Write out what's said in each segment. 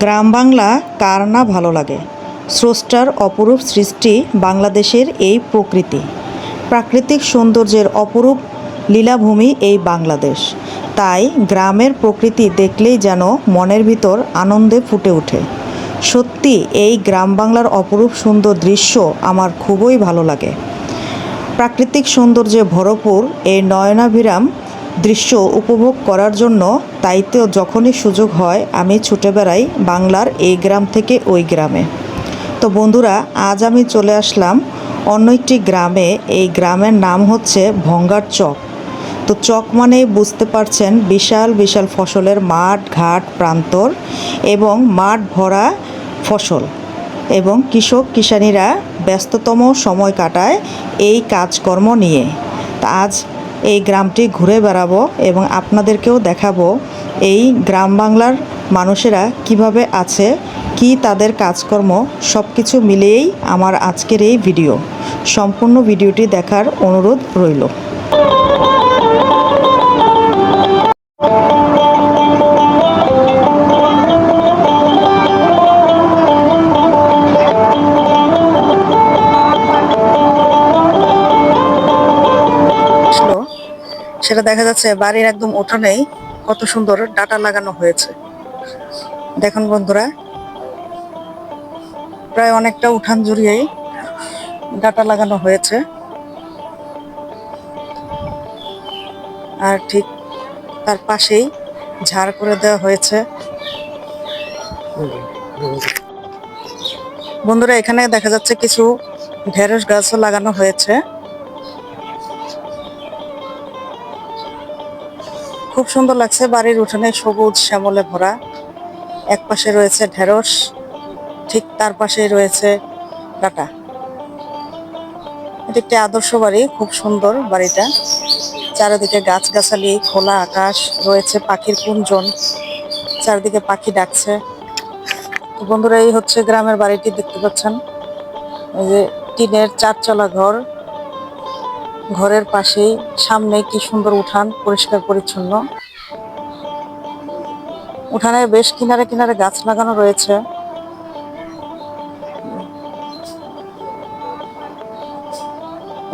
গ্রাম বাংলা, কার না ভালো লাগে? স্রষ্টার অপরূপ সৃষ্টি বাংলাদেশের এই প্রকৃতি। প্রাকৃতিক সৌন্দর্যের অপরূপ লীলাভূমি এই বাংলাদেশ। তাই গ্রামের প্রকৃতি দেখলেই যেন মনের ভিতর আনন্দে ফুটে ওঠে। সত্যি, এই গ্রাম বাংলার অপরূপ সুন্দর দৃশ্য আমার খুবই ভালো লাগে। প্রাকৃতিক সৌন্দর্যে ভরপুর এই নয়নাভিরাম দৃশ্য উপভোগ করার জন্য তাইতে যখনই সুযোগ হয়, আমি ছুটে বেড়াই বাংলার এই গ্রাম থেকে ওই গ্রামে। তো বন্ধুরা, আজ আমি চলে আসলাম অন্য একটি গ্রামে। এই গ্রামের নাম হচ্ছে ভঙ্গার চক। তো চক মানেই বুঝতে পারছেন বিশাল বিশাল ফসলের মাঠ, ঘাট, প্রান্তর এবং মাঠ ভরা ফসল এবং কৃষক, কিষানীরা ব্যস্ততম সময় কাটায় এই কাজকর্ম নিয়ে। তা আজ এই গ্রামটি ঘুরে বেড়াবো এবং আপনাদেরকেও দেখাবো এই গ্রাম বাংলার মানুষেরা কীভাবে আছে, কি তাদের কাজকর্ম সব কিছু মিলিয়েই আমার আজকের এই ভিডিও। সম্পূর্ণ ভিডিওটি দেখার অনুরোধ রইল। সেটা দেখা যাচ্ছে বাড়ির একদম উঠোনেই কত সুন্দর ডাটা লাগানো হয়েছে। দেখুন বন্ধুরা, প্রায় অনেকটা উঠান জুড়িয়েই ডাটা লাগানো হয়েছে। আর ঠিক তার পাশেই ঝাড় করে দেওয়া হয়েছে। বন্ধুরা, এখানে দেখা যাচ্ছে কিছু ঢেঁড়স গাছও লাগানো হয়েছে। খুব সুন্দর লাগছে বাড়ির উঠোনে সবুজ শ্যামলে ভরা। এক পাশে রয়েছে ঢেঁড়স, ঠিক তার পাশেই রয়েছে ডাটা। এটি একটি আদর্শ বাড়ি, খুব সুন্দর বাড়িটা। চারিদিকে গাছগাছালি, খোলা আকাশ, রয়েছে পাখির কুঞ্জন। চারিদিকে পাখি ডাকছে। বন্ধুরা, এই হচ্ছে গ্রামের বাড়িটি, দেখতে পাচ্ছেন? এই যে টিনের চারচলা ঘর। ঘরের পাশেই, সামনে কি সুন্দর উঠান, পরিষ্কার পরিচ্ছন্ন। উঠানে বেশ কিনারে কিনারে গাছ লাগানো রয়েছে।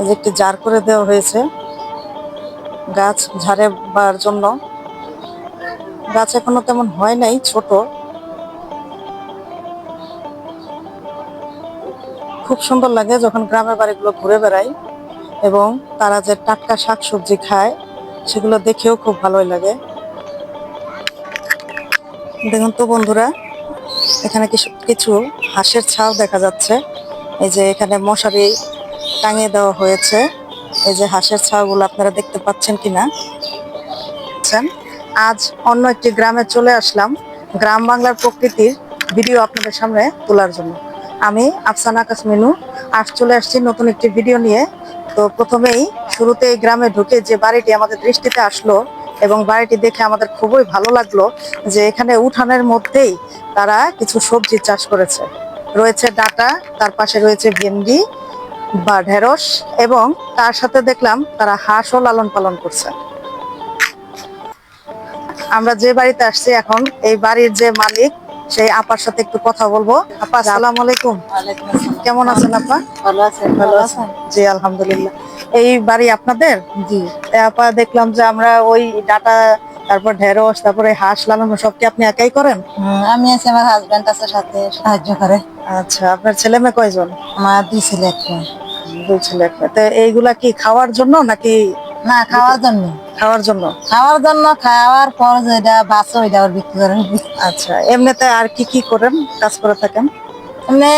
যে একটি জার করে দেওয়া হয়েছে। গাছ ঝাড়ে বার জন্য। গাছ এখনও তেমন হয় নাই, ছোট। খুব সুন্দর লাগে যখন গ্রামের বাড়িগুলো ঘুরে বেড়াই। এবং তারা যে টাটকা শাকসবজি খায়, সেগুলো দেখেও খুব ভালোই লাগে। দেখুন তো বন্ধুরা, এখানে কিছু কিছু হাঁসের ছাও দেখা যাচ্ছে। এই যে এখানে মশারি টাঙিয়ে দেওয়া হয়েছে। এই যে হাঁসের ছাওগুলো আপনারা দেখতে পাচ্ছেন কিনা? পাচ্ছেন। আজ অন্য একটি গ্রামে চলে আসলাম। গ্রাম বাংলার প্রকৃতির ভিডিও আপনাদের সামনে তোলার জন্য। আমি আফসানা আকাশ মিনু, আজ চলে আসছি নতুন একটি ভিডিও নিয়ে। তো প্রথমেই শুরুতে এই গ্রামে ঢুকে যে বাড়িটি আমাদের দৃষ্টিতে আসলো এবং বাড়িটি দেখে আমাদের খুবই ভালো লাগল যে এখানে উঠানের মধ্যেই তারা কিছু সবজি চাষ করেছে। রয়েছে ডাটা, তার পাশে রয়েছে ভেন্ডি বা ঢেঁড়স এবং তার সাথে দেখলাম তারা হাঁসও লালন পালন করছে। আমরা যে বাড়িতে আসছি এখন, এই বাড়ির যে মালিক সেই আপার সাথে একটু কথা বলব। আপা আসসালামু আলাইকুম। কেমন আছেন আপা? ভালো আছেন ভালো আছেন? জি আলহামদুলিল্লাহ। এই বাড়ি আপনাদের? জি। আপা দেখলাম যে আমরা ওই ডাটা তারপর ঢেঁড়স তারপরে হাঁস লালন সব কি আপনি একাই করেন? আমি আছি আমার হাজবেন্ড আছে সাথে সাহায্য করে। আচ্ছা আপনার ছেলে মেয়ে কয়জন? আমার দুই ছেলে একটা দুই ছেলে একটা তো এইগুলা কি খাওয়ার জন্য নাকি না খাওয়ার জন্য। খাওয়ার জন্য? খাওয়ার জন্য খাওয়ার পর যেটা বাঁচো ওইটা আবার বিক্রি করেন। আচ্ছা এমনিতে আর কি কি করেন কাজ করে থাকেন? এমনি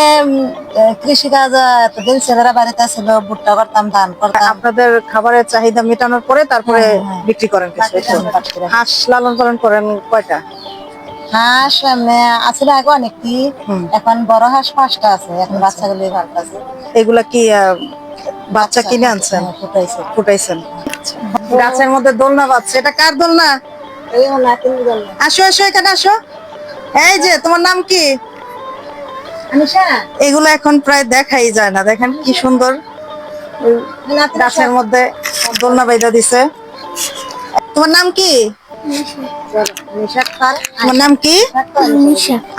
এতদিন ছেলেরা বাড়িতে ছিল ভুট্টা করতাম ধান করতাম। আপনাদের খাবারের চাহিদা মেটানোর পরে তারপরে হ্যাঁ, হ্যাঁ। বিক্রি করেন। হাঁস লালন পালন করেন কয়টা? হাঁস এমনি আছিল আগে অনেকটি। হুম। এখন বড় হাঁস পাঁচটা আছে এখন বাচ্চাগুলি ভালো আছে। এগুলা কি বাচ্চা কিনে আনছেন? ফুটাইছেন ফুটাইছেন। গাছের মধ্যে দোলনা বাজছে এটা কার দোলনা? আসো আসো এখানে আসো। এই যে তোমার নাম কি? আনিশা। এগুলো এখন প্রায় দেখাই যায় না। দেখেন কি সুন্দর। গাছের মধ্যে দোলনা বাইদা দিছে। তোমার নাম কি? তোমার নাম কি?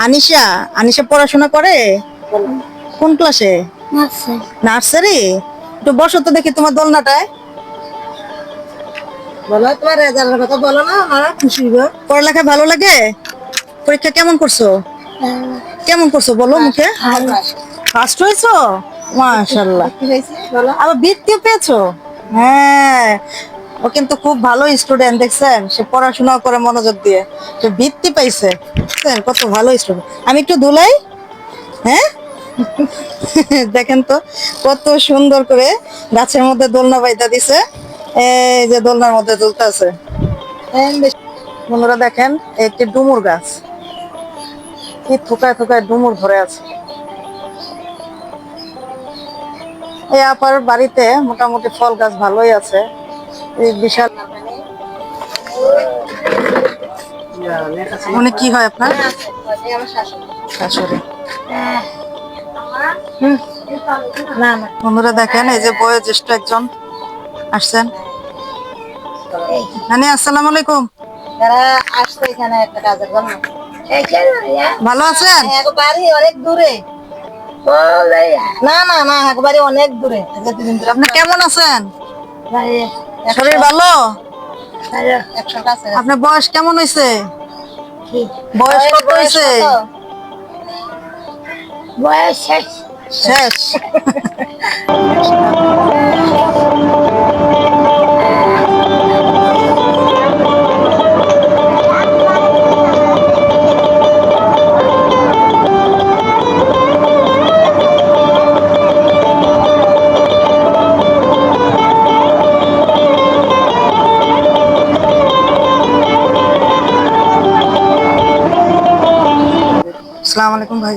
আনিশা। আনিশা। পড়াশোনা করে? কোন ক্লাসে? নার্সারি। নার্সারি? একটু বসো তো দেখি তোমার দোলনাটায়। বলো তোমার রেজাল্টের কথা বলো না আমার খুশি হইব। পড়ালেখা ভালো লাগে? পরীক্ষা কেমন করছ? কেমন করছ বলো মুখে? ফার্স্ট হয়েছো? মাশাল্লাহ আবার বৃত্তিও পেয়েছ? হ্যাঁ। ও কিন্তু খুব ভালো স্টুডেন্ট দেখছেন? সে পড়াশোনা করে মনোযোগ দিয়ে। সে বৃত্তি পাইছে। কত ভালো স্টুডেন্ট আমি একটু দুলাই হ্যাঁ? দেখেন তো কত সুন্দর করে গাছের মধ্যে দোলনা বাইদা দিছে। এই যে দোলনার মধ্যে দুলতে বন্ধুরা দেখেন একটি ডুমুর গাছ। কি থোকায় থোকায় ডুমুর ধরে আছে। এই আপার বাড়িতে মোটামুটি ফল গাছ ভালোই আছে। এই বিশাল মানে কি হয় আপনার? শাশুড়ি। না বন্ধুরা দেখেন এই যে বয়োজ্যেষ্ঠ একজন। আসছেন? নানি আসসালামু আলাইকুম। যারা আসছে এখানে একটা কাজের জন্য। ভালো আছেন? এক বাড়ি অনেক দূরে। না না না একবারে অনেক দূরে। আপনি কেমন আছেন? শরীর ভালো? আপনার বয়স কেমন হয়েছে বয়স কত হয়েছে বয়স শেষ। শেষ। আসসালামু আলাইকুম ভাই।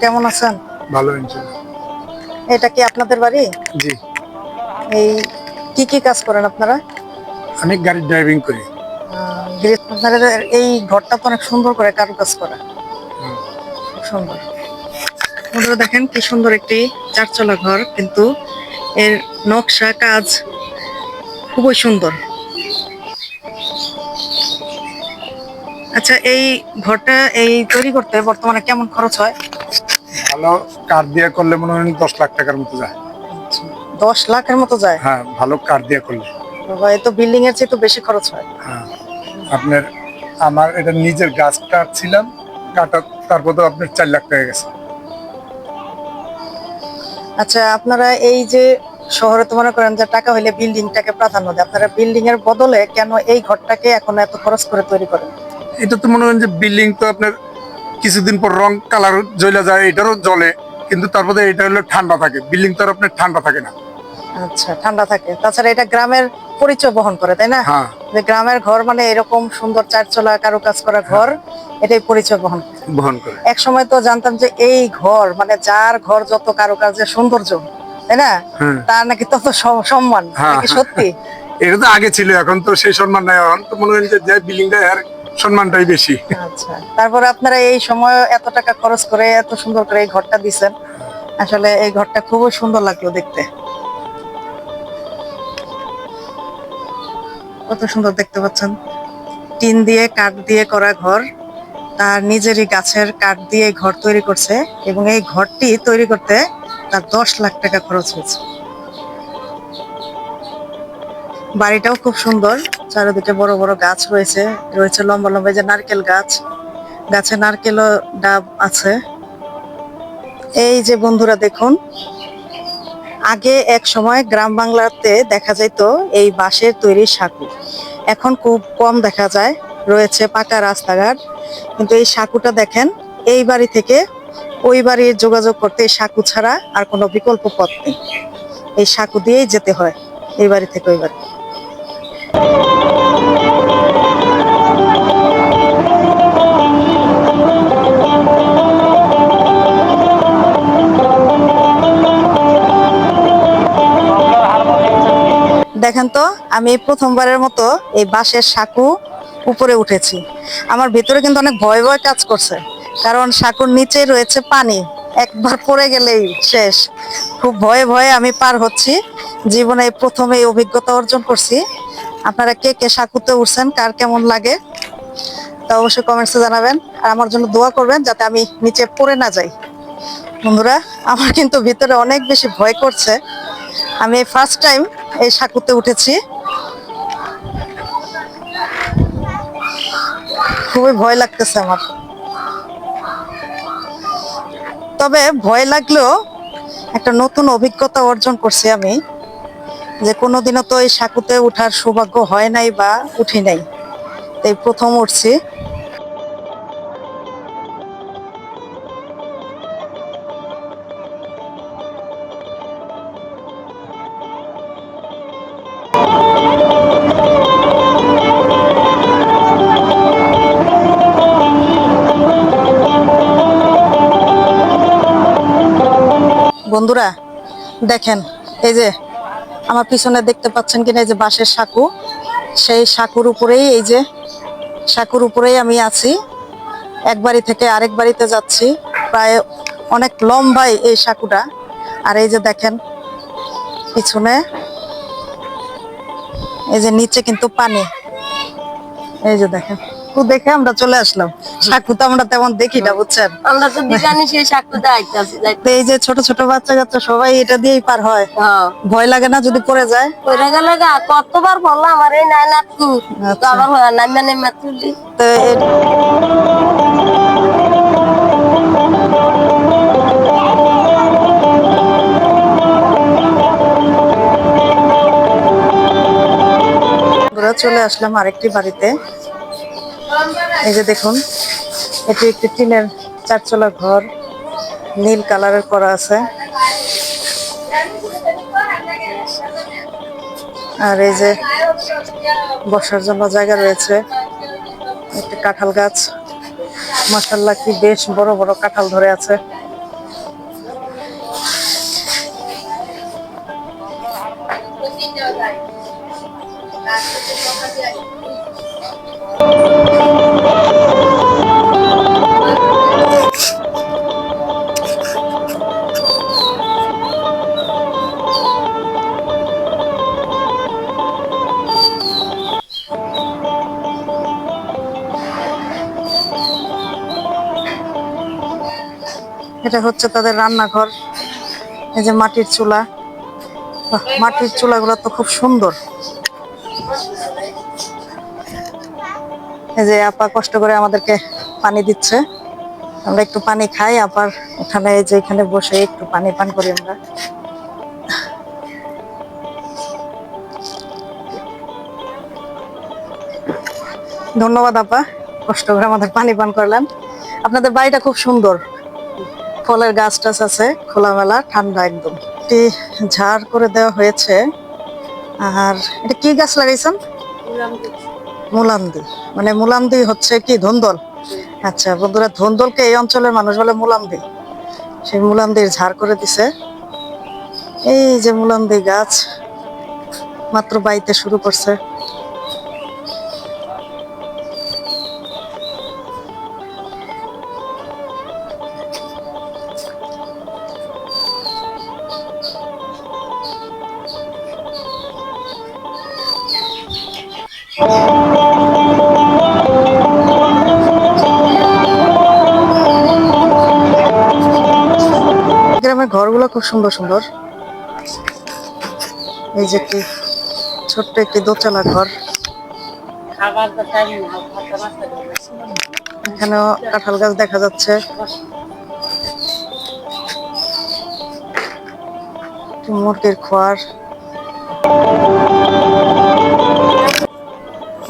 কেমন আছেন? ভালো এটা কি আপনাদের বাড়ি? জি। এই কি কি কাজ করেন আপনারা? আমি গাড়ি ড্রাইভিং করি। আহ, আপনাদের এই ঘরটা তো অনেক সুন্দর করে করা। খুব সুন্দর। আপনারা দেখেন কি সুন্দর একটি চারচালা ঘর কিন্তু এর নকশা কাজ খুবই সুন্দর। আচ্ছা এই ঘরটা এই তৈরি করতে বর্তমানে কেমন খরচ হয়? ভালো কার দিয়ে করলে মনে হয় দশ লাখ টাকার মতো যায়। দশ লাখের মতো যায়? হ্যাঁ ভালো কার দিয়ে করলে। বাবা এ তো বিল্ডিং এর চেয়ে তো বেশি খরচ হয়। হ্যাঁ আপনার আমার এটা নিজের গাছ কাটছিলাম কাটা তারপর তো আপনার চার লাখ টাকা গেছে। আচ্ছা আপনারা এই যে শহরে তো মনে করেন যে টাকা হইলে বিল্ডিংটাকে প্রাধান্য দেয় আপনারা বিল্ডিং এর বদলে কেন এই ঘরটাকে এখন এত খরচ করে তৈরি করেন? এটা তো মনে হয় যে বিল্ডিং তো আপনার কিছুদিন পর রং কালার জ্বলে যায় এটারও জ্বলে কিন্তু তারপরে এটা হলো ঠান্ডা থাকে। বিল্ডিং তো আর আপনার ঠান্ডা থাকে না। আচ্ছা ঠান্ডা থাকে। তাছাড়া এটা গ্রামের পরিচয় বহন করে তাই না? হ্যাঁ। যে গ্রামের ঘর মানে এরকম সুন্দর চারচলা কারও কাজ করা ঘর এটাই পরিচয় বহন বহন করে। এক সময় তো জানতাম যে এই ঘর মানে যার ঘর যত কারও কাজের সৌন্দর্য তাই না? হ্যাঁ। তার নাকি তত সম্মান হ্যাঁ। সত্যি? এটা তো আগে ছিল এখন তো সেই সম্মান নাই। এখন তো মনে হয় যে বিল্ডিংটা সম্মানটাই বেশি। আচ্ছা তারপরে আপনারা এই সময় এত টাকা খরচ করে, এত সুন্দর করে এই ঘরটা দিছেন। আসলে এই ঘরটা খুবই সুন্দর লাগল দেখতে। কত সুন্দর দেখতে পাচ্ছেন। টিন দিয়ে কাঠ দিয়ে করা ঘর, তার নিজেরই গাছের কাঠ দিয়ে ঘর তৈরি করছে এবং এই ঘরটি তৈরি করতে তার দশ লাখ টাকা খরচ হয়েছে। বাড়িটাও খুব সুন্দর। চারিদিকে বড় বড় গাছ রয়েছে। রয়েছে লম্বা লম্বা যে নারকেল গাছ। গাছে নারকেলও ডাব আছে। এই যে বন্ধুরা দেখুন, আগে এক সময় গ্রাম বাংলাতে দেখা যেত এই বাঁশের তৈরি সাঁকু। এখন খুব কম দেখা যায়, রয়েছে পাকা রাস্তাঘাট। কিন্তু এই সাঁকুটা দেখেন, এই বাড়ি থেকে ওই বাড়ির যোগাযোগ করতে এই সাঁকু ছাড়া আর কোনো বিকল্প পথ নেই। এই সাঁকু দিয়েই যেতে হয়, এই বাড়ি থেকে ওই বাড়ি। দেখেন তো, আমি প্রথমবারের মতো এই বাঁশের সাঁকু উপরে উঠেছি। আমার ভেতরে কিন্তু অনেক ভয় ভয় কাজ করছে, কারণ সাঁকুর নিচে রয়েছে পানি। একবার পড়ে গেলেই শেষ। খুব ভয়ে ভয়ে আমি পার হচ্ছি। জীবনে প্রথমে অভিজ্ঞতা অর্জন করছি। আপনারা কে কে সাকুতে উঠছেন, কার কেমন লাগে, তা অবশ্যই কমেন্টসে জানাবেন। আর আমার জন্য দোয়া করবেন যাতে আমি নিচে পড়ে না যাই। বন্ধুরা, আমার কিন্তু ভিতরে অনেক বেশি ভয় করছে। আমি ফার্স্ট টাইম এই সাকুতে উঠেছি। খুবই ভয় লাগতেছে আমার। তবে ভয় লাগলেও একটা নতুন অভিজ্ঞতা অর্জন করছি আমি, যে কোনোদিনও তো এই সাকুতে ওঠার সৌভাগ্য হয় নাই বা উঠি নাই। তাই প্রথম উঠছি। দেখেন, এই যে আমার পিছনে দেখতে পাচ্ছেন কিনা এই যে বাঁশের সাঁকু। সেই সাঁকুর উপরেই, এই যে সাঁকুর উপরেই আমি আছি। এক বাড়ি থেকে আরেক বাড়িতে যাচ্ছি। প্রায় অনেক লম্বাই এই সাঁকুটা। আর এই যে দেখেন, পিছনে এই যে নিচে কিন্তু পানি। এই যে দেখেন তো দেখে আমরা চলে আসলাম। সাঁকু তো আমরা তেমন দেখি না বুঝছেন? আমরা তো দোকানে সেই সাকুতে আইতাছি এই যে ছোট ছোট বাচ্চা কাচ্চা সবাই এটা দিয়েই পার হয়। হ্যাঁ। ভয় লাগে না যদি পড়ে যায়? কইরা গেলে কতবার বলল আমার এই নাই নাতকু তো আচ্ছা। আবার হয় নামে নেমে তুলি তো চলে আসলাম আরেকটি বাড়িতে। এই যে দেখুন এটি একটি টিনের চারচলা ঘর। নীল কালারের করা আছে। আর এই যে বসার জন্য জায়গা রয়েছে। একটি কাঁঠাল গাছ। মাসাল্লাহ কি বেশ বড় বড় কাঁঠাল ধরে আছে। এটা হচ্ছে তাদের রান্নাঘর। এই যে মাটির চুলা। মাটির চুলাগুলো তো খুব সুন্দর। এই যে আপা কষ্ট করে আমাদেরকে পানি দিচ্ছে। আমরা একটু পানি খাই আবার এখানে এই যে এখানে বসে একটু পানি পান করি আমরা। ধন্যবাদ আপা, কষ্ট করে আমাদের পানি পান করলেন। আপনাদের বাড়িটা খুব সুন্দর। ফলের গাছ টাছ আছে, খোলামেলা, ঠান্ডা একদম। এটি ঝাড় করে দেওয়া হয়েছে। আর এটা কি গাছ লাগাইছেন? মুলান্দি মানে মুলান্দি হচ্ছে কি, ধন্দল? আচ্ছা বন্ধুরা, ধন্দলকে এই অঞ্চলের মানুষ বলে মুলান্দি সেই মুলান্দির ঝাড় করে দিছে। এই যে মুলান্দি গাছ মাত্র বাইতে শুরু করছে। খুব সুন্দর সুন্দর। এই যে একটি ছোট্ট একটি দোতলা ঘর। এখানেও কাঁঠাল গাছ দেখা যাচ্ছে। মুরগির খোয়ার।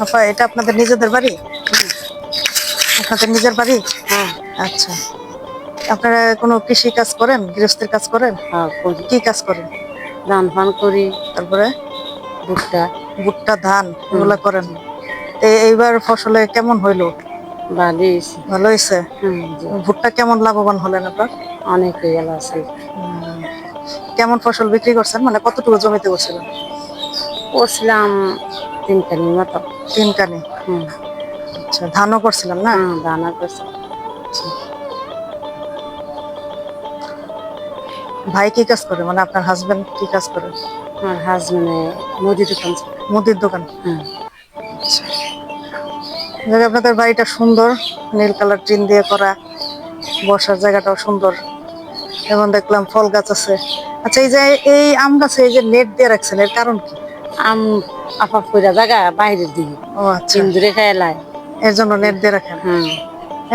আপা এটা আপনাদের নিজেদের বাড়ি? আপনাদের নিজের বাড়ি? হ্যাঁ। আচ্ছা। আপনারা কোনো কৃষি কাজ করেন? গৃহস্থের কাজ করেন? হ্যাঁ করি। কি কাজ করেন? ধান ফান করি। তারপরে? ভুট্টা। ভুট্টা ধান এগুলো করেন? এইবার ফসলে কেমন হইল? বালি হয়েছে। ভালো হয়েছে? হুম ভুট্টা কেমন লাভবান হলেন আপনার? অনেক গেল আছে। কেমন ফসল বিক্রি করছেন? মানে কতটুকু জমিতে করছিলেন করছিলাম তিন কানির মতো। তিন কানি হুম। আচ্ছা ধানও করছিলাম না? হ্যাঁ দানা ভাই কি কাজ করে? মানে আপনার হাজবেন্ড কি কাজ করে? আমার হাজবেন্ডে মুদি দোকান। মুদির দোকান? হ্যাঁ। আচ্ছা। আপনাদের বাড়িটা সুন্দর নীল কালার টিন দিয়ে করা বসার জায়গাটাও সুন্দর। এবং দেখলাম ফল গাছ আছে। আচ্ছা এই যে এই আম গাছে এই যে নেট দিয়ে রাখছেন এর কারণ কি? আম আপা পুরা জায়গা বাইরের দিকে। ও আচ্ছা। চিন্দুরে খেয়ে লাই এর জন্য নেট দিয়ে রাখেন। হ্যাঁ।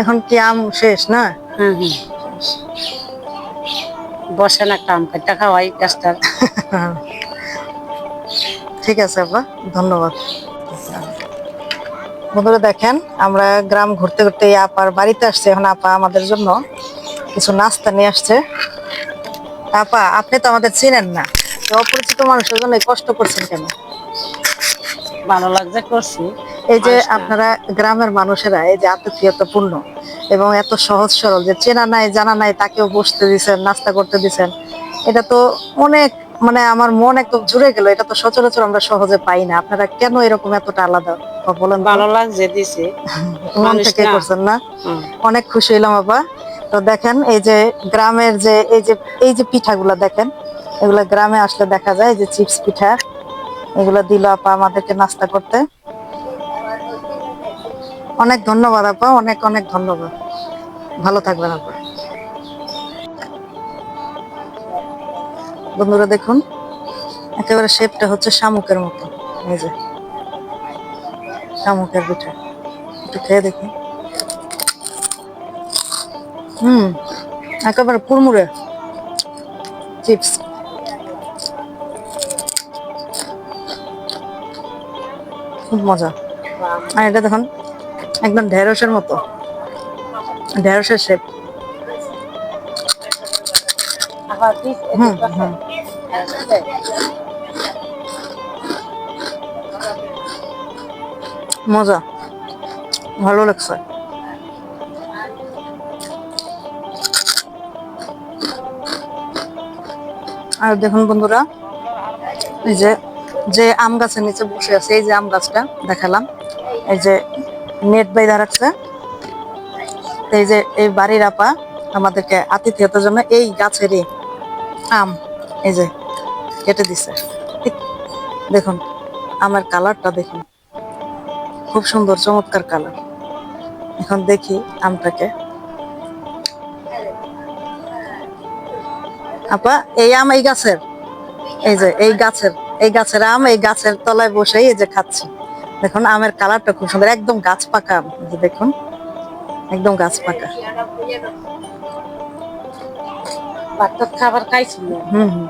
এখন কি আম শেষ না? হ্যাঁ হ্যাঁ। বসেন একটা আম কাটটা খাওয়াই গাছটার ঠিক আছে আপা ধন্যবাদ। বন্ধুরা দেখেন আমরা গ্রাম ঘুরতে ঘুরতে আপার বাড়িতে আসছে এখন আপা আমাদের জন্য কিছু নাস্তা নিয়ে আসছে। আপা আপনি তো আমাদের চিনেন না অপরিচিত মানুষের জন্য কষ্ট করছেন কেন? ভালো লাগছে করছি। এই যে আপনারা গ্রামের মানুষেরা এই যে আতিথেয়তাপূর্ণ এবং এত সহজ সরল যে চেনা নাই জানা নাই তাকেও বসতে দিছেন নাস্তা করতে দিছেন। এটা তো অনেক মানে আমার মন একদম জুড়ে গেল। এটা তো সচরাচর আমরা সহজে পাই না। আপনারা কেন এরকম এতটা আলাদা? বলেন ভালো লাগছে দিছে। মন থেকে। করছেন না? অনেক খুশি হইলাম আপা তো দেখেন এই যে গ্রামের যে এই যে এই যে পিঠাগুলা দেখেন এগুলা গ্রামে আসলে দেখা যায় যে চিপস পিঠা। এগুলা দিল আপা আমাদেরকে নাস্তা করতে। অনেক ধন্যবাদ আপা, অনেক অনেক ধন্যবাদ। ভালো থাকবেন আপা। বন্ধুরা দেখুন, একেবারে শেপটা হচ্ছে শামুকের মতো। এই যে, শামুকের পিঠা একটু খেয়ে দেখি। হুম, একেবারে কুড়মুড়ে চিপস। খুব মজা। আর এটা দেখুন একদম ঢেঁড়সের মতো। ঢেঁড়সের শেপ হুম। মজা। ভালো লাগছে। আর দেখুন বন্ধুরা, এই যে যে আম গাছের নিচে বসে আছে, এই যে আম গাছটা দেখালাম, এই যে নেট বাইদা রাখছে। এই যে এই বাড়ির আপা আমাদেরকে আতিথেয়তার জন্য এই গাছেরই আম এই যে কেটে দিছে। দেখুন, আমার কালারটা দেখুন। খুব সুন্দর, চমৎকার কালার। এখন দেখি আমটাকে। আপা, এই আম এই গাছের? এই যে, এই গাছের এই গাছের আম এই গাছের তলায় বসে এই যে খাচ্ছি। দেখুন আমের কালারটা খুব সুন্দর। একদম গাছ পাকা দেখুন। একদম গাছ পাকা। খাবার খাইছিল? হুম হুম।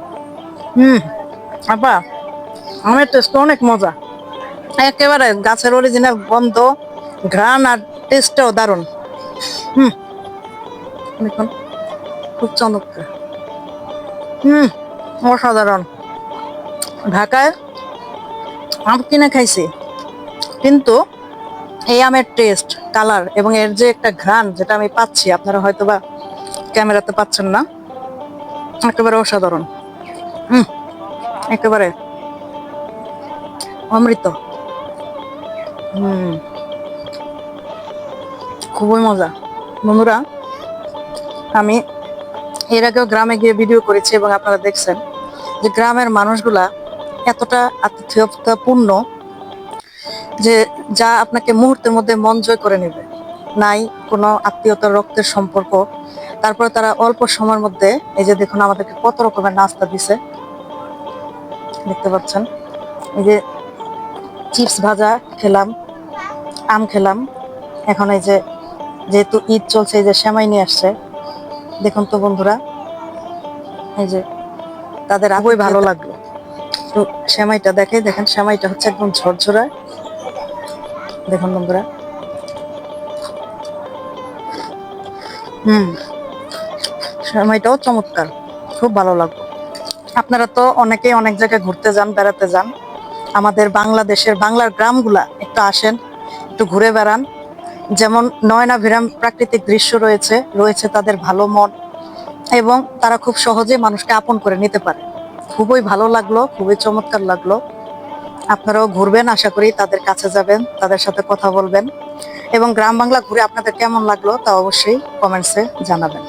হুম। আপা আমের টেস্ট অনেক মজা। একেবারে গাছের অরিজিনাল গন্ধ ঘ্রাণ আর টেস্টটাও দারুণ। হুম। দেখুন খুব চমৎকার। হুম অসাধারণ। ঢাকায় আম কিনে খাইছি? কিন্তু এই আমের টেস্ট কালার এবং এর যে একটা ঘ্রাণ যেটা আমি পাচ্ছি, আপনারা হয়তো বা ক্যামেরাতে পাচ্ছেন না, একেবারে অসাধারণ। হুম একেবারে অমৃত। হুম, খুবই মজা। বন্ধুরা, আমি এর আগেও গ্রামে গিয়ে ভিডিও করেছি এবং আপনারা দেখছেন যে গ্রামের মানুষগুলা এতটা আতিথেয়তাপূর্ণ যে যা আপনাকে মুহূর্তের মধ্যে মন জয় করে নেবে। নাই কোনো আত্মীয়তার রক্তের সম্পর্ক। তারপরে তারা অল্প সময়ের মধ্যে এই যে দেখুন আমাদেরকে কত রকমের নাস্তা দিছে। দেখতে পাচ্ছেন? এই যে চিপস ভাজা খেলাম আম খেলাম। এখন এই যে যেহেতু ঈদ চলছে এই যে সেমাই নিয়ে আসছে। দেখুন তো বন্ধুরা এই যে তাদের খুবই ভালো লাগল। তো সেমাইটা দেখে দেখেন সেমাইটা হচ্ছে একদম ঝরঝরা। দেখুন বন্ধুরা। হুম। সময়টাও চমৎকার। খুব ভালো লাগল আপনারা তো অনেকেই অনেক জায়গায় ঘুরতে যান বেড়াতে যান। আমাদের বাংলাদেশের বাংলার গ্রামগুলা একটু আসেন একটু ঘুরে বেড়ান। যেমন নয়না নয়নাভিরাম প্রাকৃতিক দৃশ্য রয়েছে রয়েছে তাদের ভালো মন এবং তারা খুব সহজে মানুষকে আপন করে নিতে পারে। খুবই ভালো লাগল খুবই চমৎকার লাগল। আপনারাও ঘুরবেন, আশা করি তাদের কাছে যাবেন, তাদের সাথে কথা বলবেন। এবং গ্রাম বাংলা ঘুরে আপনাদের কেমন লাগল তা অবশ্যই কমেন্টসে জানাবেন।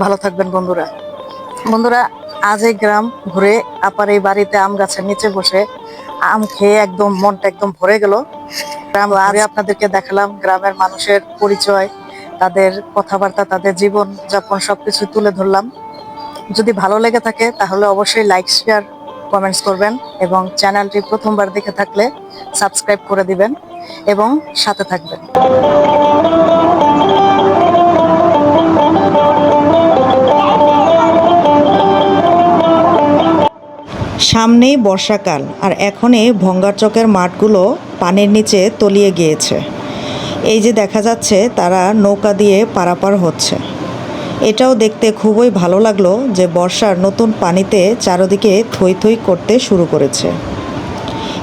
ভালো থাকবেন বন্ধুরা। বন্ধুরা, আজ এই গ্রাম ঘুরে আপার এই বাড়িতে আম গাছের নিচে বসে আম খেয়ে একদম মনটা একদম ভরে গেল। গ্রাম ঘুরে আপনাদেরকে দেখালাম গ্রামের মানুষের পরিচয়, তাদের কথাবার্তা, তাদের জীবন যাপন সবকিছু তুলে ধরলাম। যদি ভালো লেগে থাকে তাহলে অবশ্যই লাইক শেয়ার কমেন্টস করবেন এবং চ্যানেলটি প্রথমবার দেখে থাকলে সাবস্ক্রাইব করে দিবেন এবং সাথে থাকবেন। সামনেই বর্ষাকাল আর এখনই ভঙ্গারচকের মাঠগুলো পানির নিচে তলিয়ে গিয়েছে। এই যে দেখা যাচ্ছে, তারা নৌকা দিয়ে পারাপার হচ্ছে। এটাও দেখতে খুবই ভালো লাগল যে বর্ষার নতুন পানিতে চারদিকে থই থই করতে শুরু করেছে।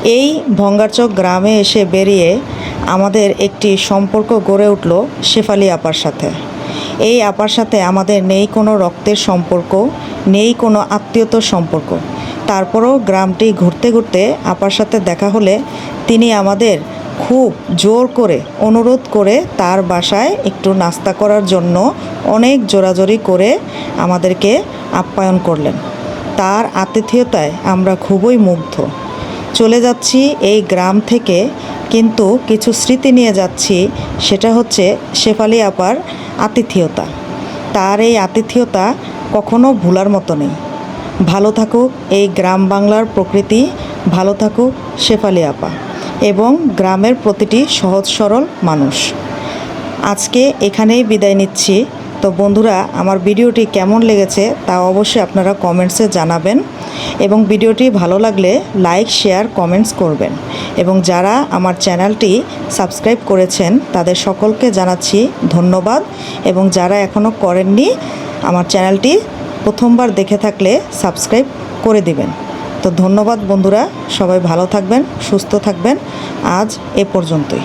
এই ভঙ্গারচক গ্রামে এসে বেরিয়ে আমাদের একটি সম্পর্ক গড়ে উঠল শেফালি আপার সাথে। এই আপার সাথে আমাদের নেই কোনো রক্তের সম্পর্ক, নেই কোনো আত্মীয়তার সম্পর্ক। তারপরও গ্রামটি ঘুরতে ঘুরতে আপার সাথে দেখা হলে তিনি আমাদের খুব জোর করে অনুরোধ করে তার বাসায় একটু নাস্তা করার জন্য অনেক জোরাজোরি করে আমাদেরকে আপ্যায়ন করলেন। তার আতিথেয়তায় আমরা খুবই মুগ্ধ। চলে যাচ্ছি এই গ্রাম থেকে, কিন্তু কিছু স্মৃতি নিয়ে যাচ্ছি, সেটা হচ্ছে শেফালি আপার আতিথেয়তা। তার এই আতিথেয়তা কখনো ভুলার মতো নেই। ভালো থাকুক এই গ্রাম বাংলার প্রকৃতি, ভালো থাকুক শেফালি আপা। এবং গ্রামের প্রতিটি সহজ সরল মানুষ। আজকে এখানেই বিদায় নিচ্ছি। তো বন্ধুরা, আমার ভিডিওটি কেমন লেগেছে তা অবশ্যই আপনারা কমেন্টসে জানাবেন এবং ভিডিওটি ভালো লাগলে লাইক, শেয়ার, কমেন্টস করবেন। এবং যারা আমার চ্যানেলটি সাবস্ক্রাইব করেছেন, তাদের সকলকে জানাচ্ছি ধন্যবাদ। এবং যারা এখনও করেননি, আমার চ্যানেলটি প্রথমবার দেখে থাকলে সাবস্ক্রাইব করে দিবেন। তো ধন্যবাদ বন্ধুরা সবাই ভালো থাকবেন সুস্থ থাকবেন আজ এ পর্যন্তই।